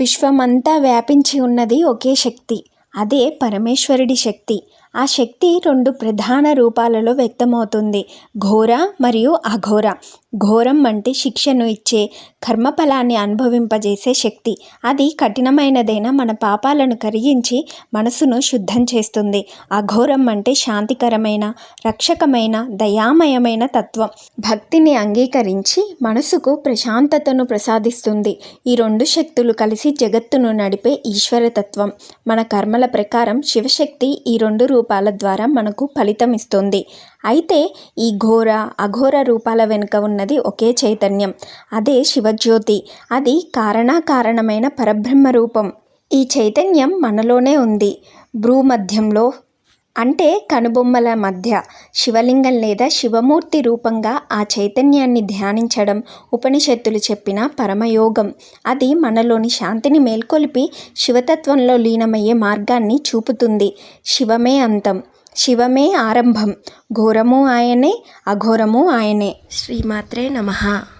విశ్వమంతా వ్యాపించి ఉన్నది ఒకే శక్తి అదే పరమేశ్వరుడి శక్తి. ఆ శక్తి రెండు ప్రధాన రూపాలలో వ్యక్తమవుతుంది. ఘోర మరియు అఘోర. ఘోరం అంటే శిక్షను ఇచ్చే కర్మఫలాన్ని అనుభవింపజేసే శక్తి. అది కఠినమైనదైన మన పాపాలను కరిగించి మనసును శుద్ధం చేస్తుంది. అఘోరం అంటే శాంతికరమైన రక్షకమైన దయామయమైన తత్వం. భక్తిని అంగీకరించి మనసుకు ప్రశాంతతను ప్రసాదిస్తుంది. ఈ రెండు శక్తులు కలిసి జగత్తును నడిపే ఈశ్వరతత్వం. మన కర్మల ప్రకారం శివశక్తి ఈ రెండు రూపాల ద్వారా మనకు ఫలితం ఇస్తుంది. అయితే ఈ ఘోర అఘోర రూపాల వెనుక ఉన్నది ఒకే చైతన్యం. అదే శివజ్యోతి. అది కారణాకారణమైన పరబ్రహ్మ రూపం. ఈ చైతన్యం మనలోనే ఉంది. భ్రూమధ్యంలో అంటే కనుబొమ్మల మధ్య శివలింగం లేదా శివమూర్తి రూపంగా ఆ చైతన్యాన్ని ధ్యానించడం ఉపనిషత్తులు చెప్పిన పరమయోగం. అది మనలోని శాంతిని మేల్కొలిపి శివతత్వంలో లీనమయ్యే మార్గాన్ని చూపుతుంది. శివమే అంతం. శివమే ఆరంభం. ఘోరము ఆయనే అఘోరము ఆయనే. శ్రీమాత్రే నమః.